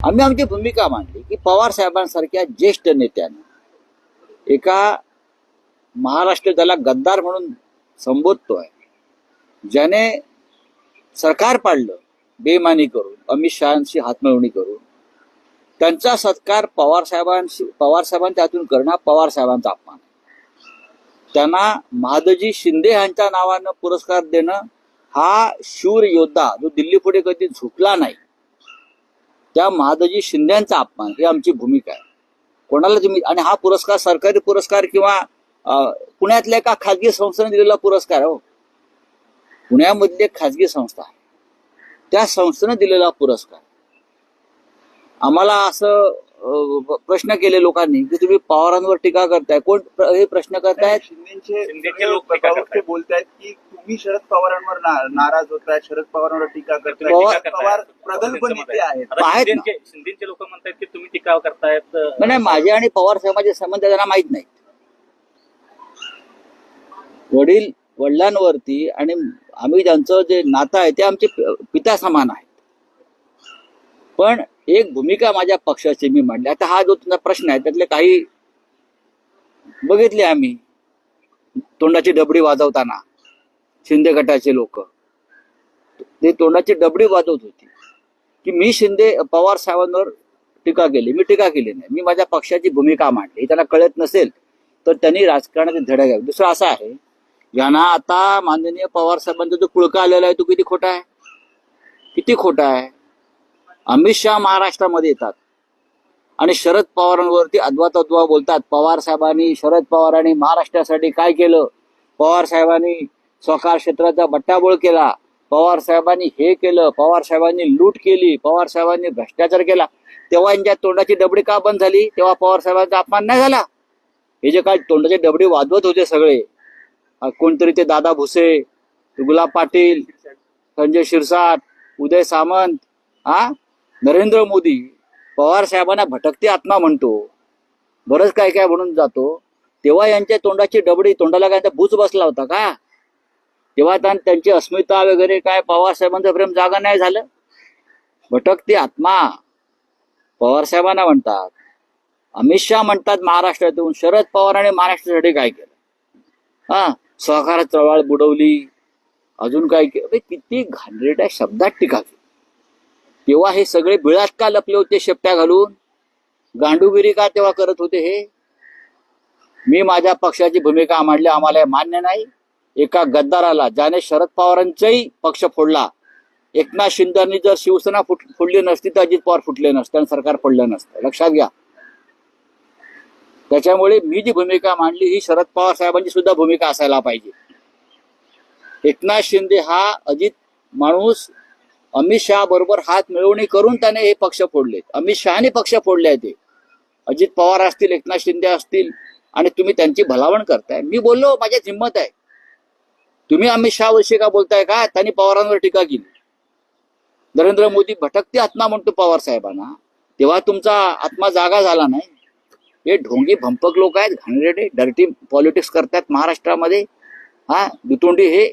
आम्ही आमची भूमिका मांडली की पवार साहेबांसारख्या ज्येष्ठ नेत्याने एका महाराष्ट्र त्याला गद्दार म्हणून संबोधतोय ज्याने सरकार पाडलं बेमानी करून अमित शहाशी हातमिळवणी करून त्यांचा सत्कार पवार साहेबांशी पवार साहेबांच्या हातून करणं हा पवार साहेबांचा अपमान त्यांना महादजी शिंदे यांच्या नावानं पुरस्कार देणं हा शूर योद्धा जो दिल्ली पुढे कधी झुकला नाही त्या महादजी शिंद्यांचा अपमान ही आमची भूमिका आहे. कोणाला तुम्ही आणि हा पुरस्कार सरकारी पुरस्कार किंवा अं, पुण्यातल्या एका खाजगी संस्थेने दिलेला पुरस्कार हो. पुण्यामधली एक खाजगी संस्था आहे. त्या संस्थेने दिलेला पुरस्कार. आम्हाला असं प्रश्न केले लोकांनी की तुम्ही पवारांवर टीका करताय. कोण हे प्रश्न करतायत? शिंदेचे शिंदेचे लोक. बोलतायत की तुम्ही शरद पवारांवर नाराज होताय शरद पवारांवर टीका करताय पवार- प्रगल्भ नेते आहेत. शिंदेचे लोक म्हणतात की तुम्ही टीका करतायत नाही, नाही माझे आणि पवार साहेबांचे संबंध त्यांना माहीत नाहीत. वडील वडिलांवरती आणि आम्ही त्यांचं जे नातं आहे ते आमचे पिता समान आहे. पण एक भूमिका माझ्या पक्षाची मी मांडली. आता हा जो तुमचा प्रश्न आहे त्यातले काही बघितले आम्ही. तोंडाची डबडी वाजवताना शिंदे गटाचे लोक. ते तोंडाची डबडी वाजवत होती. की मी शिंदे पवार साहेबांवर टीका केली. मी टीका केली नाही. मी माझ्या पक्षाची भूमिका मांडली. त्यांना कळत नसेल तर त्यांनी राजकारणाचे धडा घ्यावे दुसरं असं आहे यांना आता माननीय पवार साहेबांचा जो कुळका आलेला आहे तो किती खोटा आहे? किती खोटा आहे? अमित शहा महाराष्ट्रामध्ये येतात. आणि शरद पवारांवरती अद्वातद्वा बोलतात. पवार साहेबांनी शरद पवारांनी महाराष्ट्रासाठी काय केलं? पवार साहेबांनी स्वकार क्षेत्राचा बट्टाबोळ केला. पवार साहेबांनी हे केलं. पवार साहेबांनी लूट केली. पवार साहेबांनी भ्रष्टाचार केला. तेव्हा यांच्या तोंडाची डबडी का बंद झाली? तेव्हा पवार साहेबांचा अपमान नाही झाला? हे जे काय तोंडाची डबडी वाजवत होते सगळे. कोणतरी ते दादा भुसे गुलाब पाटील संजय शिरसाट उदय सामंत हा नरेंद्र मोदी पवार साहेबांना भटकती आत्मा म्हणतो. बरंच काय काय म्हणून जातो. तेव्हा यांच्या तोंडाची डबडी तोंडाला काय भूज बसला होता का? तेव्हा त्यांना त्यांची अस्मिता वगैरे काय पवार साहेबांचं प्रेम जागा नाही झालं. भटकती आत्मा. पवार साहेबांना म्हणतात. अमित शहा म्हणतात महाराष्ट्रातून शरद पवारांनी महाराष्ट्रासाठी काय केलं? हा सहकार चळवळ बुडवली. अजून काय केलं? अबे, किती घाणेरड्या शब्दात टीका केली. तेव्हा हे सगळे बिळात का लपले होते शेपट्या घालून? गांडूगिरी का तेव्हा करत होते हे? मी माझ्या पक्षाची भूमिका मांडली आम्हाला मान्य नाही. एका गद्दाराला ज्याने शरद पवारांचाही पक्ष फोडला. एकनाथ शिंदेनी जर शिवसेना फुट फुटली नसती तर अजित पवार फुटले नसते आणि सरकार पडलं नसतं. लक्षात घ्या. त्याच्यामुळे मी जी भूमिका मांडली ही शरद पवार साहेबांची सुद्धा भूमिका असायला पाहिजे. एकनाथ शिंदे हा अजित माणूस अमित शहा बरोबर हात मिळवणी करून त्याने हे पक्ष फोडले. अमित शहाने पक्ष फोडले ते अजित पवार असतील एकनाथ शिंदे असतील आणि तुम्ही त्यांची भलावण करताय. मी बोललो माझ्या हिंमत आहे. तुम्ही अमित शहा विषयी का बोलताय का? त्यांनी पवारांवर टीका केली. नरेंद्र मोदी भटकती आत्मा म्हणतो पवार साहेबांना. तेव्हा तुमचा आत्मा जागा झाला नाही. हे ढोंगी भंपक लोक आहेत घाणेरडे डर्टी पॉलिटिक्स करतात महाराष्ट्रामध्ये. हा दुतोंडी हे